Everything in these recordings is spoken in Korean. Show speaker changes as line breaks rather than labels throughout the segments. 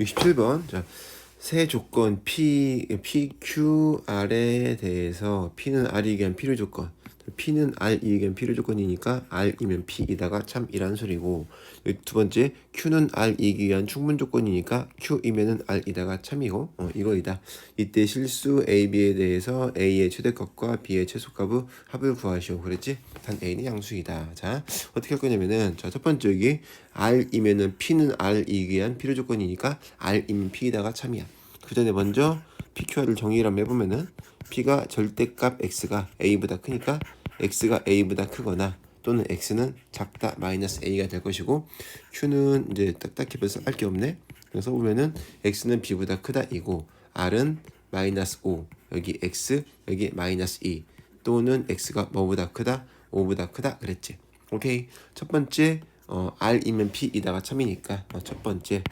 67번. 자, 세 조건 P, PQR에 대해서 P는 R이기 위한 필요 조건. P는 위한 필요 조건이니까 R이면 P이다가 참이란 소리고 두 번째 Q는 R이기 위한 충분 조건이니까 Q이면은 R이다가 참이고 어, 이거이다. 이때 실수 A, B에 대해서 A의 최대값과 B의 최소값의 합을 구하시오. 그랬지? 단 A는 양수이다. 자 어떻게 할 거냐면은 자첫 번째 여기 R이면은 P는 R이기 위한 필요 조건이니까 R이면 P이다가 참이야. 그 전에 먼저 PQR을 정의를 한번 해보면은 P가 절대값 X가 A보다 크니까 X가 A보다 크거나 또는 X는 작다 마이너스 A가 될 것이고 Q는 이제 딱딱히 벌써 알게 없네. 그래서 보면은 X는 B보다 크다 이고 R은 마이너스 5 여기 X 여기 마이너스 2 또는 X가 뭐보다 크다 5보다 크다 그랬지. 오케이 첫 번째 어, R이면 P이다가 참이니까 어, 첫 번째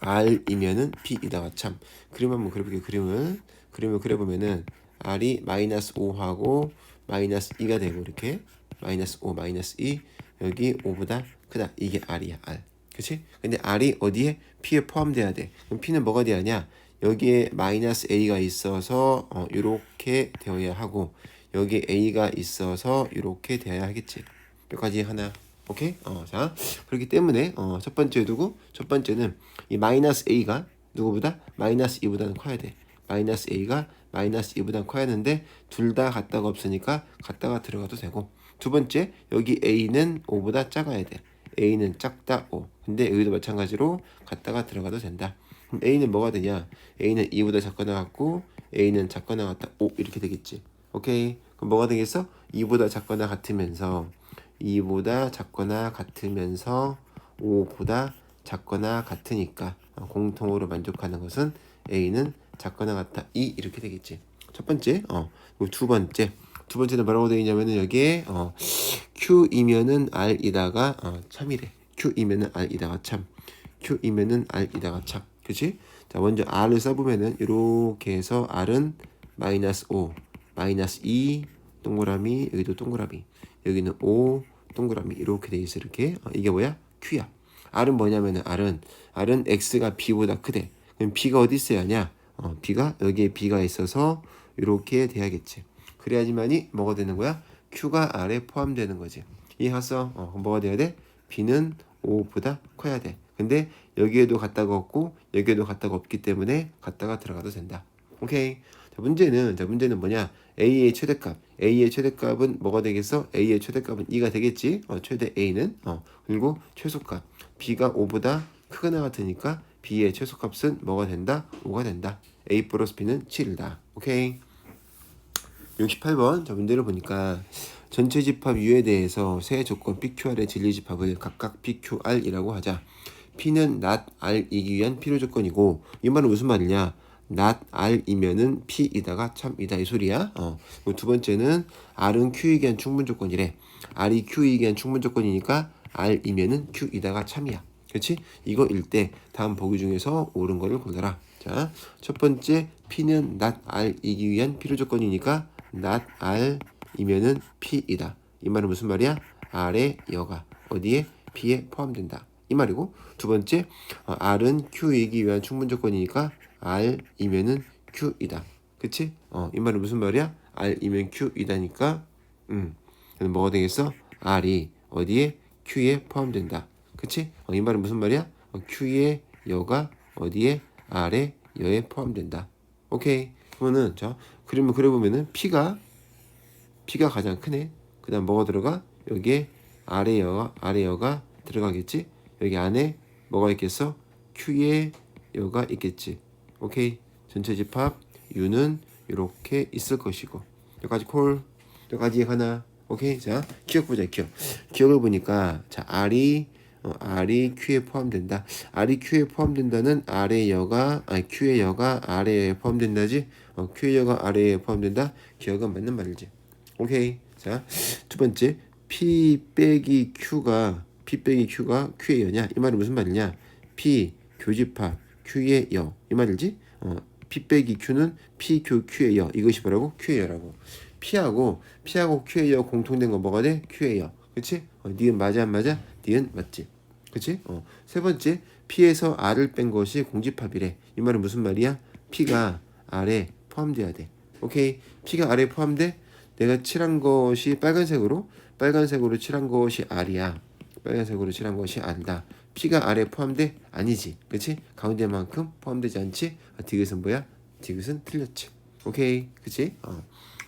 R이면은 P이다가 참. 그림 한번 그려볼게요. 그림을. 그림을 그려보면은 R이 마이너스 5하고 마이너스 2가 되고 이렇게 마이너스 5 마이너스 2 여기 5보다 크다. 이게 R이야 R. 그치? 근데 R이 어디에? P에 포함돼야 돼. 그럼 P는 뭐가 하냐? 여기에 마이너스 A가 있어서 어, 이렇게 되어야 하고 여기에 A가 있어서 이렇게 되어야 하겠지. 여기까지 하나. 오케이? 어, 자, 그렇기 때문에 어, 첫 번째 누구? 첫 번째는 이 마이너스 a가 누구보다 마이너스 2보다는 커야 돼. 마이너스 a가 마이너스 2보다 커야 하는데 둘 다 같다가 없으니까 같다가 들어가도 되고 두 번째 여기 a는 5보다 작아야 돼. a는 작다 5. 근데 여기도 마찬가지로 같다가 들어가도 된다. 그럼 a는 뭐가 되냐? a는 2보다 작거나 같고 a는 작거나 같다 5 이렇게 되겠지. 오케이. 그럼 뭐가 되겠어? 2보다 작거나 같으면서 2보다 작거나 같으면서 5보다 작거나 같으니까 어, 공통으로 만족하는 것은 A는 작거나 같다 2 이렇게 되겠지. 첫 번째, 어, 그리고 두 번째, 두 번째는 뭐라고 되어 있냐면은 여기에 어, Q이면은 R이다가 어, 참이래. Q이면은 R이다가 참. Q이면은 R이다가 참. 그치? 자, 먼저 R을 써보면은 이렇게 해서 R은 마이너스 5, 마이너스 2, 동그라미, 여기도 동그라미, 여기는 5, 동그라미 이렇게 돼 있어 이렇게. 어, 이게 뭐야? Q야. R은 뭐냐면은 R은 R은 X가 B보다 크대. 그럼 B가 어디 있어야 하냐? 어, B가 여기에 B가 있어서 이렇게 돼야겠지. 그래야지만이 뭐가 되는 거야? Q가 R에 포함되는 거지. 이해했어? 어, 뭐가 돼야 돼? B는 5보다 커야 돼. 근데 여기에도 갖다가 없고 여기에도 갖다가 없기 때문에 갖다가 들어가도 된다. 오케이. 자, 문제는 자 문제는 뭐냐? A의 최대값. A의 최대값은 뭐가 되겠어? A의 최대값은 2가 되겠지. 어, 최대 A는 어, 그리고 최소값 B가 5보다 크거나 같으니까 B의 최소값은 뭐가 된다? 5가 된다. A 플러스 B는 7이다. 오케이. 68번 자 문제를 보니까 전체 집합 U에 대해서 세 조건 PQR의 진리 집합을 각각 PQR이라고 하자. P는 not R이기 위한 필요 조건이고 이 말은 무슨 말이냐? not R이면은 P이다가 참이다 이 소리야. 어. 두 번째는 R은 Q이기 위한 충분 조건이래. R이 Q이기 위한 충분 조건이니까 R이면은 Q이다가 참이야. 그렇지? 이거 일 때 다음 보기 중에서 옳은 거를 골라라. 자, 첫 번째 P는 not R이기 위한 필요 조건이니까 not R이면은 P이다. 이 말은 무슨 말이야? R의 여가 어디에 P에 포함된다. 이 말이고 두 번째 어, R은 Q이기 위한 충분 조건이니까 R이면은 Q이다. 그치? 어, 이 말은 무슨 말이야? R이면 Q이다니까 음, 뭐가 되겠어? R이 어디에 Q에 포함된다. 그치? 어, 이 말은 무슨 말이야? 어, Q의 여가 어디에 R의 여에 포함된다. 오케이. 그러면은 자 그림을 그려보면은 P가 P가 가장 크네. 그 다음 뭐가 들어가? 여기에 아래 여가 아래 여가 들어가겠지. 여기 안에 뭐가 있겠어? Q의 여가 있겠지. 오케이. 전체 집합 U는 이렇게 있을 것이고 여기까지 콜 여기까지 하나 오케이 자 기억 보자 기억 기억을 보니까 자 R이 어, R이 Q에 포함된다. R이 Q에 포함된다는 R의 여가 아니 Q의 여가 R에 포함된다지? 어, Q의 여가 R에 포함된다? 기억은 맞는 말이지. 오케이. 자 두 번째. P 빼기 Q가 P 빼기 Q가 Q의 여냐? 이 말은 무슨 말이냐? P 교집합 Q의 여. 이 말이지? 어, P 빼기 Q는 P 교 Q의 여. 이것이 뭐라고? Q의 여라고. P하고 P하고 Q의 여 공통된 건 뭐가 돼? Q의 여. 그치? 어, 니은 맞아 안 맞아 니은 맞지 그치 어, 세 번째 P에서 R을 뺀 것이 공집합이래. 이 말은 무슨 말이야? P가 R에 포함돼야 돼. 오케이. P가 R에 포함돼? 내가 칠한 것이 빨간색으로 빨간색으로 칠한 것이 R이야. 빨간색으로 칠한 것이 R다. P가 R에 포함돼? 아니지. 그치? 가운데만큼 포함되지 않지? 아, 디귿은 뭐야? 디귿은 틀렸지. 오케이. 그치? 어.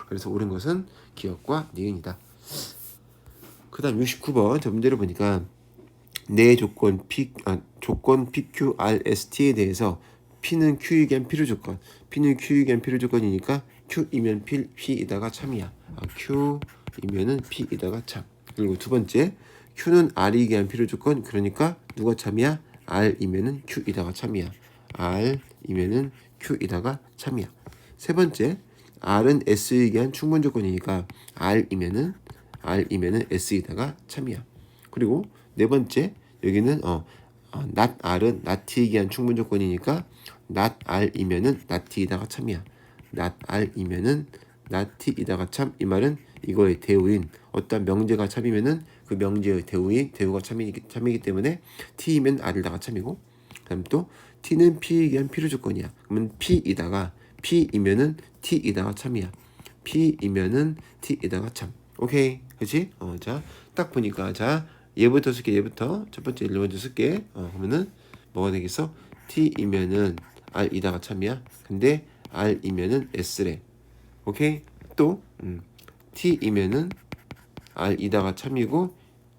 그래서 옳은 것은 기억과 니은이다. 그 다음 69번 저 문제를 보니까 내 조건 P 아, 조건 PQRST에 대해서 P는 Q이기 한 필요 조건 P는 Q이기 한 필요 조건이니까 Q이면 P, P이다가 참이야. 아, Q이면은 P이다가 참. 그리고 두 번째 Q는 R이기 한 필요 조건 그러니까 누가 참이야? R이면은 Q이다가 참이야. R이면은 Q이다가 참이야. 세 번째 R은 S이기 한 충분 조건이니까 R이면은 R이면은 S이다가 참이야. 그리고 네 번째 여기는 어, 어 not R은 not이기 한 충분 조건이니까 not R이면은 not이다가 참이야. not R이면은 not이다가 참 이 말은 이거의 대우인 어떤 명제가 참이면은 그 명제의 대우인 대우가 참이기, 참이기 때문에 T이면 R이다가 참이고 그다음 또 T는 P이기 한 필요 조건이야. 그러면 P이다가 P이면은 T이다가 참이야. P이면은 T이다가 참. 오케이. 그치? 어, 자, 딱 보니까, 자, 얘부터 쓸게, 얘부터. 첫 번째 일 먼저 쓸게. 어, 그러면은, 뭐가 되겠어? T이면은 R이다가 참이야. 근데 R이면은 S래. 오케이? 또, 음, T이면은 R이다가 참이고,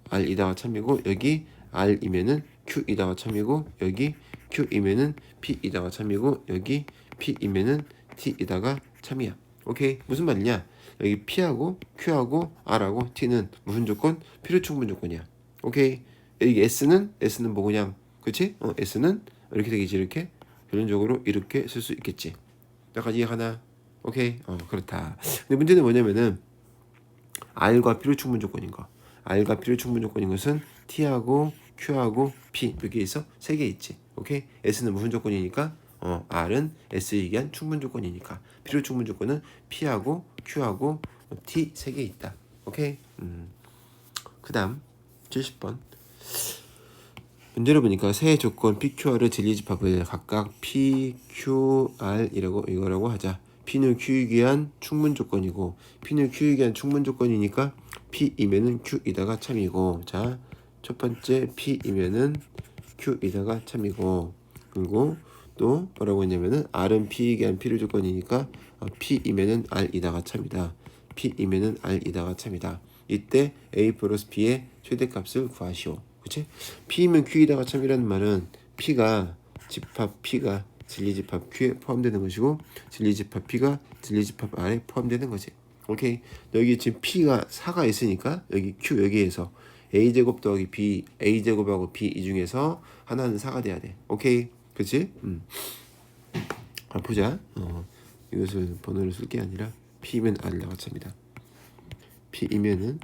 R이다가 참이고, 여기 R이면은 Q이다가 참이고, 여기 Q이면은 P이다가 참이고, 여기 P이면은 T이다가 참이야. 오케이? 무슨 말이냐? 여기 P하고 Q하고 R하고 T는 무슨 조건? 필요 충분 조건이야. 오케이. 여기 S는 S는 뭐 그냥 그치? 어, S는 이렇게 되겠지 이렇게 결론적으로 이렇게 쓸 수 있겠지. 약간 이해하나? 오케이. 어 그렇다. 근데 문제는 뭐냐면은 R과 필요 충분 조건인 거. R과 필요 충분 조건인 것은 T하고 Q하고 P 여기에서 세개 있지. 오케이. S는 무슨 조건이니까? 어, R은 S에 의한 충분 조건이니까 필요 충분 조건은 P하고 Q하고 T 세 개 있다. 오케이. 음. 그다음 70번 문제를 보니까 세 조건 PQR을 진리집합을 각각 PQR이라고 이거라고 하자. P는 Q에 의한 충분 조건이고 P는 Q에 의한 충분 조건이니까 P이면은 Q이다가 참이고 자 첫 번째 P이면은 Q이다가 참이고 그리고 또 뭐라고 했냐면은 R은 P에 의한 필요 조건이니까 어, P이면은 R이다가 참이다. P이면은 R이다가 참이다. 이때 A 플러스 B의 최대값을 구하시오. 그치? P이면 Q이다가 참이라는 말은 P가 집합 P가 진리집합 Q에 포함되는 것이고 진리집합 P가 진리집합 R에 포함되는 거지. 오케이. 여기 지금 P가 4가 있으니까 여기 Q 여기에서 A 제곱 더하기 B A 제곱하고 B 이 중에서 하나는 4가 돼야 돼. 오케이. 그치? 음. 아, 보자. 어, 이것을 번호를 쓸 게 아니라 P면 R이라고 찹니다. P이면은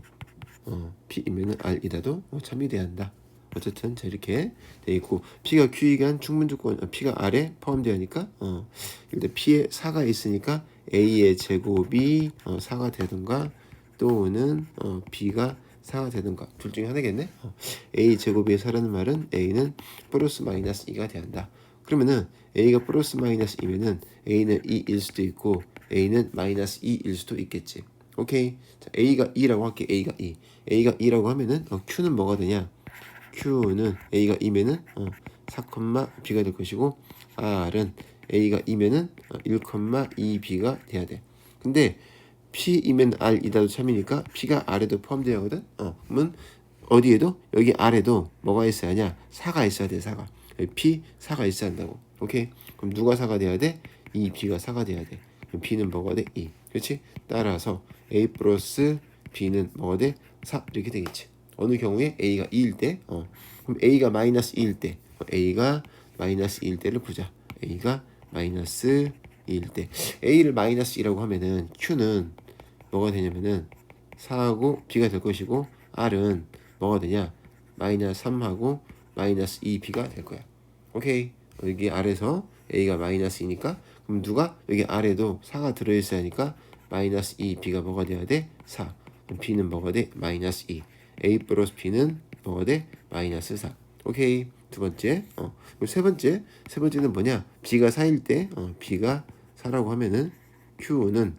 어, P이면은 R이다도 어, 참이 돼야 한다. 어쨌든 자 이렇게 돼 있고 P가 Q이게 한 충분 조건 어, P가 R에 포함되어 하니까 어, 일단 P에 4가 있으니까 A의 제곱이 어, 4가 되든가 또는 어, B가 4가 되든가 둘 중에 하나겠네? 어, A 제곱이 4라는 말은 A는 플러스 마이너스 2가 돼야 한다. 그러면은 A가 플러스 마이너스 2면은 A는 2일 수도 있고 A는 마이너스 2일 수도 있겠지 오케이 자, A가 2라고 할게 A가 2 A가 2라고 하면은 어, Q는 뭐가 되냐 Q는 A가 2면은 어, 4, B가 될 것이고 R은 A가 2면은 어, 1,2B가 돼야 돼. 근데 P이면 R이다도 참이니까 P가 R에도 포함되어 하거든. 어, 그러면 어디에도 여기 R에도 뭐가 있어야 하냐? 4가 있어야 돼. 4가. P 4가 있어야 한다고. 오케이? 그럼 누가 4가 돼야 돼? 2B가 4가 돼야 돼. B는 뭐가 돼? 2. 그렇지? 따라서 A 플러스 B는 뭐가 돼? 4 이렇게 되겠지. 어느 경우에 A가 2일 때, 어, 그럼 A가 마이너스 2일 때, 어, A가 마이너스 2일 때를 보자. A가 마이너스 2일 때, A를 마이너스 2라고 하면은 Q는 뭐가 되냐면은 4하고 B가 될 것이고 R은 뭐가 되냐? 마이너스 3하고 마이너스 2B가 될 거야. 오케이. 여기 R에서 A가 마이너스 2니까 그럼 누가 여기 R에도 4가 들어있어야 하니까 마이너스 2B가 뭐가 돼야 돼? 4. 그럼 B는 뭐가 돼? 마이너스 2. A 플러스 B는 뭐가 돼? 마이너스 4. 오케이. 두 번째. 어. 그리고 세 번째. 세 번째는 뭐냐? B가 4일 때 어, B가 4라고 하면은 Q는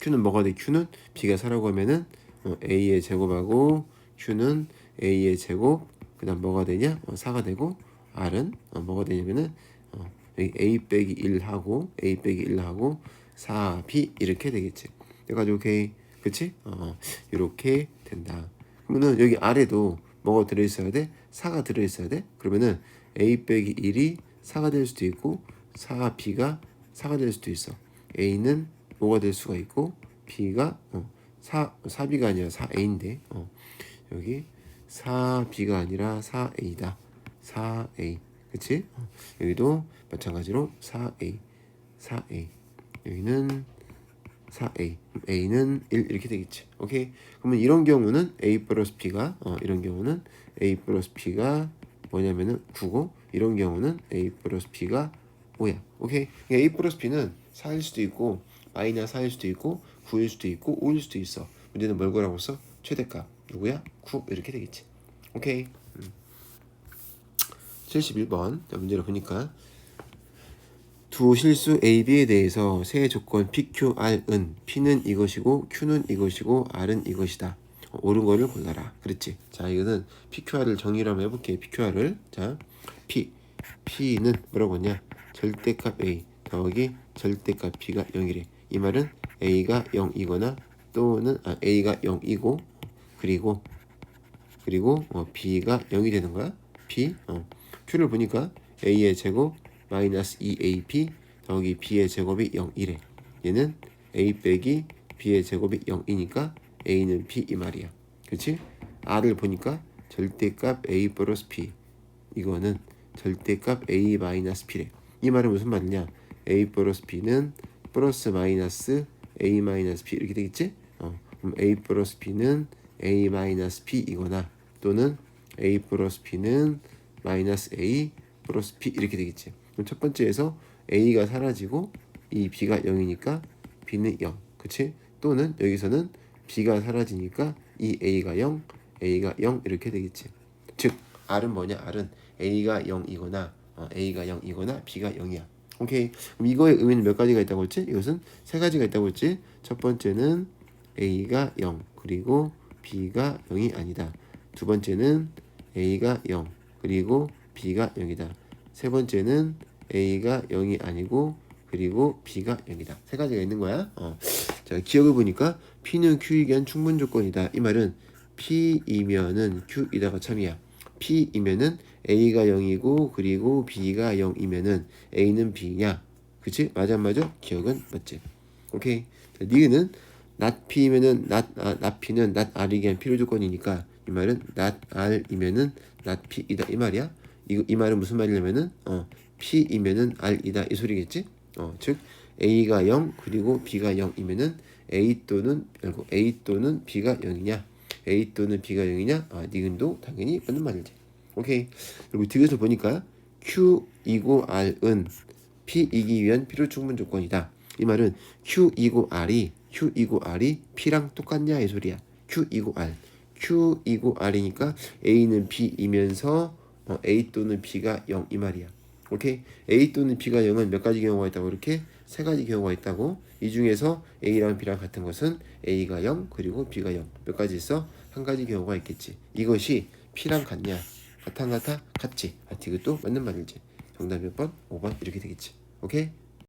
Q는 뭐가 돼? Q는 B가 4라고 하면은 어, A의 제곱하고 Q는 A의 제곱 그 다음 뭐가 되냐? 어, 4가 되고 R은 어, 뭐가 되냐면은 어, A 빼기 1 하고 A 빼기 1 하고 4B 이렇게 되겠지. 그래가지고 오케이 그치? 어 이렇게 된다. 그러면은 여기 아래도 뭐가 들어있어야 돼? 4가 들어있어야 돼? 그러면은 A 빼기 1이 4가 될 수도 있고 4B가 4가 될 수도 있어. A는 뭐가 될 수가 있고 B가 어, 4, 4B가 아니라 4A인데 어, 여기 4B가 아니라 4A다. 4A 그치? 어, 여기도 마찬가지로 4A 4A 여기는 4A A는 1 이렇게 되겠지. 오케이? 그러면 이런 경우는 A 플러스 B가 어, 이런 경우는 A 플러스 B가 뭐냐면은 9고 이런 경우는 A 플러스 B가 5야. 오케이? 그러니까 A 플러스 B는 4일 수도 있고 마이너스 4일 수도 있고 9일 수도 있고 5일 수도 있어. 문제는 뭘 구하라고 써? 최대값. 누구야? 9 이렇게 되겠지. 오케이? 음. 71번. 자, 문제를 보니까 두 실수 A, B에 대해서 세 조건 P, Q, R은 P는 이것이고 Q는 이것이고 R은 이것이다. 어, 옳은 거를 골라라. 그렇지. 자, 이거는 P, Q, R을 정의를 한번 해볼게요. P, Q, R을. 자, P. P는 뭐라고 했냐? 절대값 A 더하기 절대값 B가 0이래. 이 말은 A가 0이거나 또는 아, A가 0이고 그리고 그리고 어, B가 0이 되는 거야. P. 어. Q를 보니까 A의 제곱 마이너스 2AP 더하기 B의 제곱이 0이래. 얘는 A 빼기 B의 제곱이 0이니까 A는 P 이 말이야. 그렇지? R을 보니까 절대값 A 플러스 P 이거는 절대값 A 마이너스 P래. 이 말은 무슨 말이냐? A 플러스 B는 플러스 마이너스 A 마이너스 P 이렇게 되겠지? 어, 그럼 A 플러스 B는 A 마이너스 P 이거나 또는 A 플러스 B는 마이너스 A 플러스 P 이렇게 되겠지. 그럼 첫 번째에서 A가 사라지고 이 B가 0이니까 B는 0. 그치? 또는 여기서는 B가 사라지니까 이 A가 0, A가 0 이렇게 되겠지. 즉 R은 뭐냐? R은 A가 0이거나 어, A가 0이거나 B가 0이야. 오케이. 그럼 이거의 의미는 몇 가지가 있다고 했지? 이것은 세 가지가 있다고 했지. 첫 번째는 A가 0 그리고 B가 0이 아니다. 두 번째는 A가 0 그리고 B가 0이다. 세 번째는 A가 0이 아니고 그리고 B가 0이다. 세 가지가 있는 거야. 어. 자, 기억을 보니까 P는 Q이견 충분 조건이다. 이 말은 P이면은 Q이다가 참이야. P이면은 A가 0이고 그리고 B가 0이면은 A는 B냐? 그치? 맞아 안 맞아? 기억은 맞지? 오케이. 자, 니는 not P면은 not, 아, not P는 not R이기 위한 필요 조건이니까 이 말은 not R이면은 not P이다 이 말이야. 이, 이 말은 무슨 말이냐면은 어 P이면은 R이다 이 소리겠지? 어, 즉 A가 0 그리고 B가 0이면은 A 또는 아이고 A 또는 B가 0이냐? A 또는 B가 0이냐? 아, 니은도 당연히 맞는 말이지. 오케이. 그리고 뒤에서 보니까 Q이고 R은 P이기 위한 필요 충분 조건이다. 이 말은 Q이고 R이 Q이고 R이 P랑 똑같냐 이 소리야. Q이고 R. Q이고 R이니까 A는 B이면서 어, A 또는 B가 0 이 말이야. 오케이? A 또는 B가 0은 몇 가지 경우가 있다고 이렇게 세 가지 경우가 있다고. 이 중에서 A랑 B랑 같은 것은 A가 0 그리고 B가 0. 몇 가지 있어? 한 가지 경우가 있겠지. 이것이 P랑 같냐? 같아 같아 같지. 아, 이것도 맞는 말이지. 정답 몇 번? 5번 이렇게 되겠지. 오케이?